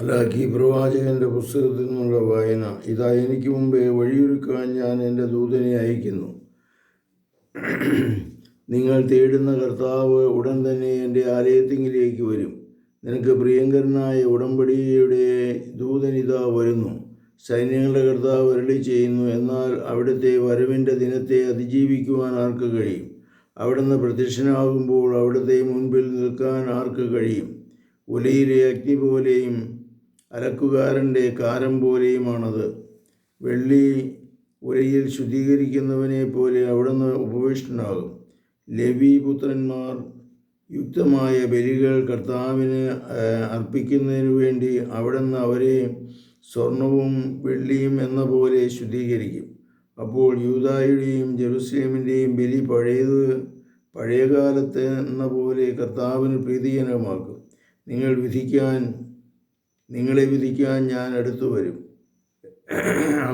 മലാഖി പ്രവാചകന്റെ പുസ്തകത്തിൽ നിന്നുള്ള വായന. ഇതാ എനിക്ക് മുമ്പേ വഴിയൊരുക്കാൻ ഞാൻ എന്റെ ദൂതനെ അയക്കുന്നു. നിങ്ങൾ തേടുന്ന കർത്താവ് ഉടൻ തന്നെ എന്റെ ആലയത്തിങ്കിലേക്ക് വരും. നിനക്ക് പ്രിയങ്കരനായ ഉടമ്പടിയുടെ ദൂതൻ ഇതാ വരുന്നു. സൈന്യങ്ങളുടെ കർത്താവ് വരളി ചെയ്യുന്നു എന്നാൽ അവിടുത്തെ വരവിന്റെ ദിനത്തെ അതിജീവിക്കുവാൻ ആർക്ക് കഴിയും? അവിടുന്ന് പ്രത്യക്ഷനാകുമ്പോൾ അവിടുത്തെ മുൻപിൽ നിൽക്കാൻ ആർക്ക് കഴിയും? ഒലയിലെ അഗ്നി പോലെയും അലക്കുകാരന്റെ കാരം പോലെയുമാണത്. വെള്ളി ഉരയിൽ ശുദ്ധീകരിക്കുന്നവനെ പോലെ അവിടുന്ന് ഉപവിഷ്ടനാകും. ലവി പുത്രന്മാർ യുക്തമായ ബലികൾ കർത്താവിന് അർപ്പിക്കുന്നതിനു വേണ്ടി അവിടുന്ന് അവരെ സ്വർണവും വെള്ളിയും എന്ന പോലെ ശുദ്ധീകരിക്കും. അപ്പോൾ യൂതായുടെയും ജെറുസലേമിന്റെയും ബലി പഴയത് പഴയകാലത്ത് എന്ന പോലെ കർത്താവിന് പ്രീതിജനകമാക്കും നിങ്ങൾ വിധിക്കാൻ നിങ്ങളെ വിധിക്കാൻ ഞാൻ അടുത്തു വരും.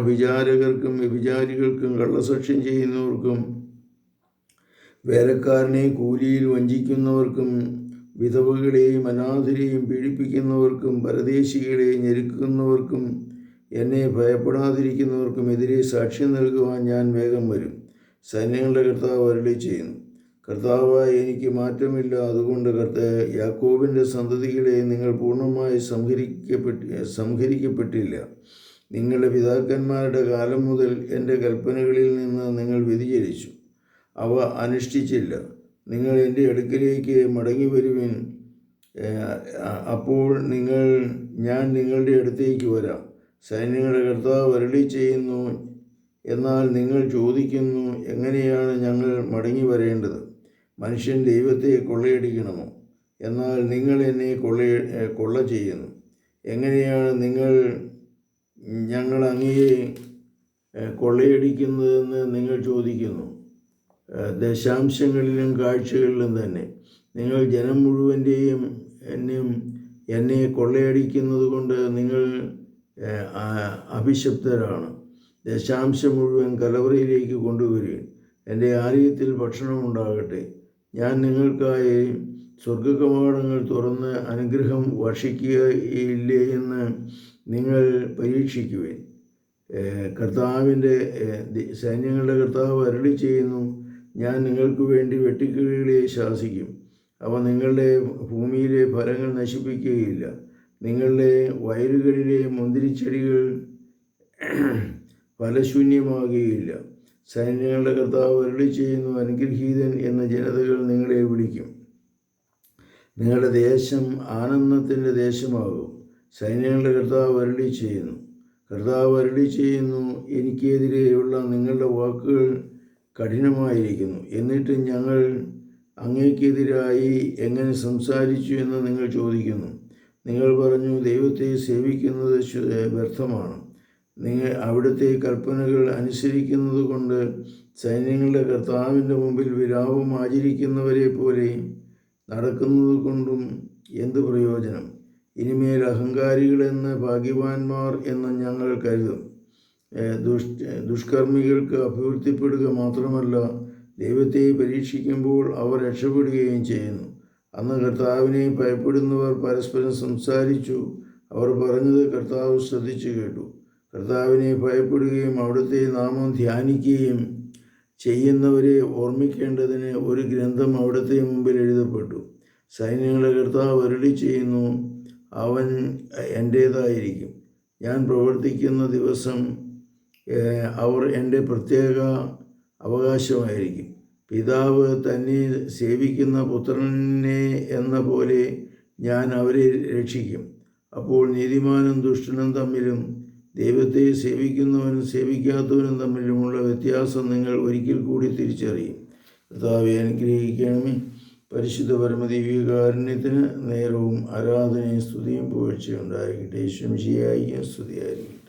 വിചാരകർക്കും വ്യഭിചാരികൾക്കും കള്ളസാക്ഷ്യം ചെയ്യുന്നവർക്കും വേലക്കാരനെ കൂലിയിൽ വഞ്ചിക്കുന്നവർക്കും വിധവകളെയും അനാഥരെയും പീഡിപ്പിക്കുന്നവർക്കും പരദേശികളെ ഞെരുക്കുന്നവർക്കും എന്നെ ഭയപ്പെടാതിരിക്കുന്നവർക്കും എതിരെ സാക്ഷ്യം നൽകുവാൻ ഞാൻ വേഗം വരും. സൈന്യങ്ങളുടെ കർത്താവ് അരളി ചെയ്യുന്നു. കർത്താവായ എനിക്ക് മാറ്റമില്ല. അതുകൊണ്ട് കർത്ത യാക്കോബിന്റെ സന്തതികളെ നിങ്ങൾ പൂർണമായി സംഹരിക്കപ്പെട്ടി സംഹരിക്കപ്പെട്ടില്ല. നിങ്ങളുടെ പിതാക്കന്മാരുടെ കാലം മുതൽ എന്റെ കൽപ്പനകളിൽ നിന്ന് നിങ്ങൾ വ്യതിചരിച്ചു അവ അനുഷ്ഠിച്ചില്ല. നിങ്ങൾ എന്റെ അടുക്കലേക്ക് മടങ്ങി വരുവിൻ അപ്പോൾ നിങ്ങൾ ഞാൻ നിങ്ങളുടെ അടുത്തേക്ക് വരാം. സൈന്യങ്ങളുടെ കർത്താവ് വരളി ചെയ്യുന്നു. എന്നാൽ നിങ്ങൾ ചോദിക്കുന്നു എങ്ങനെയാണ് ഞങ്ങൾ മടങ്ങി വരേണ്ടത് മനുഷ്യൻ ദൈവത്തെ കൊള്ളയടിക്കണമോ? എന്നാൽ നിങ്ങൾ എന്നെ കൊള്ള കൊള്ള ചെയ്യുന്നു. എങ്ങനെയാണ് നിങ്ങൾ ഞങ്ങൾ അങ്ങയെ കൊള്ളയടിക്കുന്നതെന്ന് നിങ്ങൾ ചോദിക്കുന്നു? ദശാംശങ്ങളിലും കാഴ്ചകളിലും തന്നെ. നിങ്ങൾ ജനം മുഴുവന്റെയും എന്നെയും എന്നെ കൊള്ളയടിക്കുന്നത് കൊണ്ട് നിങ്ങൾ അഭിശപ്തരാണ് ദശാംശം മുഴുവൻ കലവറയിലേക്ക് കൊണ്ടുവരികയും എന്റെ ആലയത്തിൽ ഭക്ഷണം ഉണ്ടാകട്ടെ ഞാൻ നിങ്ങൾക്കായി സ്വർഗകവാടങ്ങൾ തുറന്ന് അനുഗ്രഹം വർഷിക്കുകയില്ലേ എന്ന് നിങ്ങൾ പരീക്ഷിക്കുവേൻ. കർത്താവിന്റെ സൈന്യങ്ങളുടെ കർത്താവ് അരളി ചെയ്യുന്നു ഞാൻ നിങ്ങൾക്ക് വേണ്ടി വെട്ടിക്കിളികളെ ശാസിക്കും. അവ നിങ്ങളുടെ ഭൂമിയിലെ ഫലങ്ങൾ നശിപ്പിക്കുകയില്ല. നിങ്ങളുടെ വയലുകളിലെ മുന്തിരിച്ചെടികൾ ഫലശൂന്യമാകുകയില്ല. സൈന്യങ്ങളുടെ കർത്താവ് അരളി ചെയ്യുന്നു അനുഗ്രഹീതൻ എന്ന ജനതകൾ നിങ്ങളെ വിളിക്കും. നിങ്ങളുടെ ദേശം ആനന്ദത്തിന്റെ ദേശമാകും. സൈന്യങ്ങളുടെ കർത്താവ് അരളി ചെയ്യുന്നു. കർത്താവ് അരളി ചെയ്യുന്നു എനിക്കെതിരെയുള്ള നിങ്ങളുടെ വാക്കുകൾ കഠിനമായിരിക്കുന്നു. എന്നിട്ട് ഞങ്ങൾ അങ്ങേക്കെതിരായി എങ്ങനെ സംസാരിച്ചു എന്ന് നിങ്ങൾ ചോദിക്കുന്നു. നിങ്ങൾ പറഞ്ഞു ദൈവത്തെ സേവിക്കുന്നത് വ്യർത്ഥമാണ്. നിങ്ങൾ അവിടുത്തെ കൽപ്പനകൾ അനുസരിക്കുന്നത് കൊണ്ട് സൈന്യങ്ങളുടെ കർത്താവിന്റെ മുമ്പിൽ വിരാവും ആചരിക്കുന്നവരെ പോലെ നടക്കുന്നത് കൊണ്ടും എന്ത് പ്രയോജനം? ഇനിമേൽ അഹങ്കാരികളെന്ന് ഭാഗ്യവാന്മാർ എന്ന് ഞങ്ങൾ കരുതും. ദുഷ് ദുഷ്കർമ്മികൾക്ക് അഭിവൃദ്ധിപ്പെടുക മാത്രമല്ല ദൈവത്തെ പരീക്ഷിക്കുമ്പോൾ അവർ രക്ഷപ്പെടുകയും ചെയ്യുന്നു. അന്ന് കർത്താവിനെ ഭയപ്പെടുന്നവർ പരസ്പരം സംസാരിച്ചു. അവർ പറഞ്ഞത് കർത്താവ് ശ്രദ്ധിച്ചു കേട്ടു. കർത്താവിനെ ഭയപ്പെടുകയും അവിടുത്തെ നാമം ധ്യാനിക്കുകയും ചെയ്യുന്നവരെ ഓർമ്മിക്കേണ്ടതിന് ഒരു ഗ്രന്ഥം അവിടുത്തെ മുമ്പിൽ എഴുതപ്പെട്ടു. സൈന്യങ്ങളെ കർത്താവ് അരളി ചെയ്യുന്നു അവൻ എന്റേതായിരിക്കും ഞാൻ പ്രവർത്തിക്കുന്ന ദിവസം അവർ എന്റെ പ്രത്യേക അവകാശമായിരിക്കും. പിതാവ് തന്നെ സേവിക്കുന്ന പുത്രനെ എന്ന പോലെ ഞാൻ അവരെ രക്ഷിക്കും. അപ്പോൾ നീതിമാനും ദുഷ്ടനും തമ്മിലും ദൈവത്തെ സേവിക്കുന്നവനും സേവിക്കാത്തവനും തമ്മിലുമുള്ള വ്യത്യാസം നിങ്ങൾ ഒരിക്കൽ കൂടി തിരിച്ചറിയും. കർത്താവെ അനുഗ്രഹിക്കണമേ. പരിശുദ്ധ പരമദീവികാരുണ്യത്തിന് നേരവും ആരാധനയും സ്തുതിയും പുകഴ്ചയുണ്ടായിരിക്കട്ടെ ശംശിയായിരിക്കും സ്തുതിയായിരിക്കും.